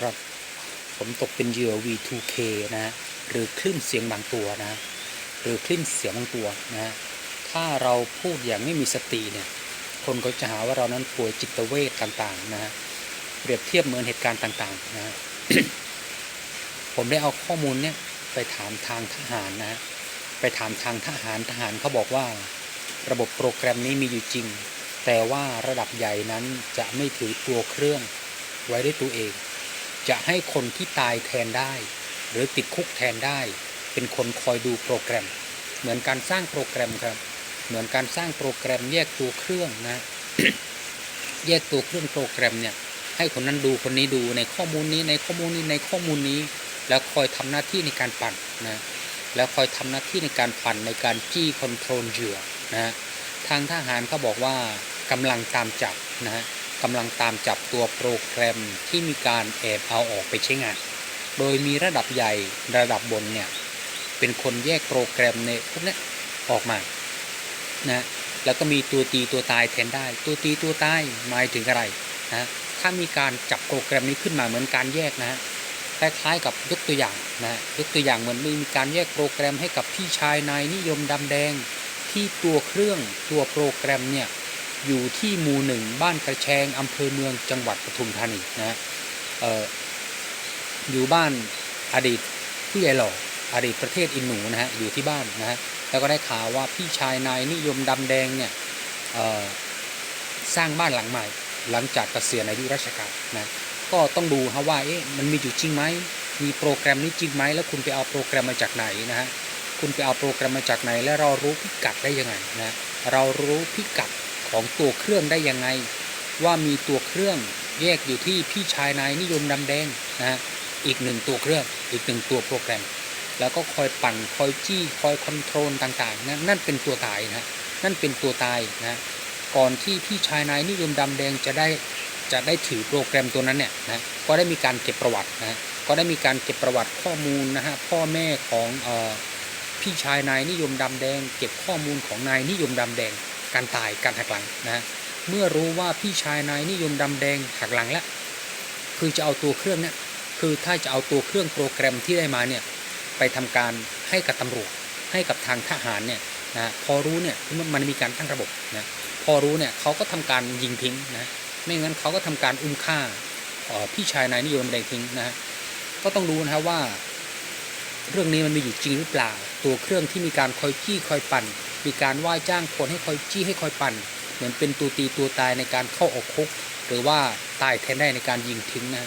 ครับ ผมตกเป็นเหยื่อ V2K นะฮะหรือคลื่นเสียงบางตัวนะ หรือคลื่นเสียงบางตัวนะฮะถ้าเราพูดอย่างไม่มีสติเนี่ย คนก็จะหาว่าเรานั้นป่วยจิตเวทต่างๆนะฮะเปรียบเทียบเหมือนเหตุการณ์ต่างๆนะฮะผมได้เอาข้อมูลเนี่ยไปถามทางทหารนะฮะไปถามทางทหารทหารเขาบอกว่า ระบบโปรแกรมนี้มีอยู่จริง แต่ว่าระดับใหญ่นั้นจะไม่ถือตัวเครื่องไว้ด้วยตัวเอง จะให้คนที่ตายแทนได้ หรือติดคุกแทนได้ เป็นคนคอยดูโปรแกรม เหมือนการสร้างโปรแกรมครับ เหมือนการสร้างโปรแกรมแยกตัวเครื่องนะ แยกตัวเครื่องโปรแกรมเนี่ยให้คนนั้นดูคนนี้ดูในข้อมูลนี้ในข้อมูลนี้ในข้อมูลนี้ แล้วคอยทำหน้าที่ในการปั่นนะแล้วคอยทำหน้าที่ในการปั่นในการจี้คอนโทรลเหยื่อนะทางทหารเขาบอกว่ากำลังตามจับนะฮะ กำลังตามจับตัวโปรแกรมที่มีการแอบเอาออกไปใช้งาน โดยมีระดับใหญ่ระดับบนเนี่ยเป็นคนแยกโปรแกรมในพวกนี้ออกมานะแล้วก็มีตัวตีตัวตายแทนได้ ตัวตีตัวตายหมายถึงอะไรนะถ้ามีการจับโปรแกรมนี้ขึ้นมาเหมือนการแยกนะฮะคล้ายๆกับยกตัวอย่างนะยกตัวอย่างเหมือนมีการแยกโปรแกรมให้กับพี่ชายนายนิยมดำแดง ที่ตัวเครื่องตัวโปรแกรมเนี่ย อยู่ที่หมู่หนึ่งบ้านกระแชงอำเภอเมืองจังหวัดปทุมธานีนะเอ่ออยู่บ้านอดีตผู้ใหญ่หล่ออดีตประเทศอินหนูนะฮะอยู่ที่บ้านนะฮะแล้วก็ได้ข่าวว่าพี่ชายนายนิยมดำแดงเนี่ยสร้างบ้านหลังใหม่ หลังจากเกษียณอายุราชการนะก็ต้องดูครับว่าเอ๊ะมันมีอยู่จริงไหมมีโปรแกรมนี้จริงไหมแล้วคุณไปเอาโปรแกรมมาจากไหนนะฮะคุณไปเอาโปรแกรมมาจากไหน และเรารู้พิกัดได้ยังไงนะเรารู้พิกัด ของตัวเครื่องได้ยังไง ว่ามีตัวเครื่องแยกอยู่ที่พี่ชายนายนิยมดำแดงนะฮะอีกหนึ่งตัวเครื่องอีกหนึ่งตัวโปรแกรม แล้วก็คอยปั่นคอยจี้คอยคอนโทรลต่างๆนะนั่นเป็นตัวตายนะฮะนั่นเป็นตัวตายนะก่อนที่พี่ชายนายนิยมดำแดงจะได้จะได้ถือโปรแกรมตัวนั้นเนี่ยนะก็ได้มีการเก็บประวัตินะก็ได้มีการเก็บประวัติข้อมูลนะฮะพ่อแม่ของออพี่ชายนายนิยมดำแดง เก็บข้อมูลของนายนิยมดำแดง การตายการหักหลังนะเมื่อรู้ว่าพี่ชายนายนิยมดำแดงหักหลังแล้วคือจะเอาตัวเครื่องเนี่ยคือถ้าจะเอาตัวเครื่องโปรแกรมที่ได้มาเนี่ยไปทำการให้กับตำรวจให้กับทางทหารเนี่ยนะพอรู้เนี่ยมันมันมีการตั้งระบบนะพอรู้เนี่ยเขาก็ทำการยิงทิ้งนะไม่งั้นเขาก็ทำการอุ้มฆ่าออพี่ชายนายนิยมแดงทิ้งนะฮะก็ต้องรู้นะว่า เรื่องนี้มันมีอยู่จริงหรือเปล่า ตัวเครื่องที่มีการคอยจี้คอยปั่น มีการว่าจ้างคนให้คอยจี้ให้คอยปั่น เหมือนเป็นตัวตีตัวตายในการเข้าออกคุก หรือว่าตายแทนได้ในการยิงทิ้งนะ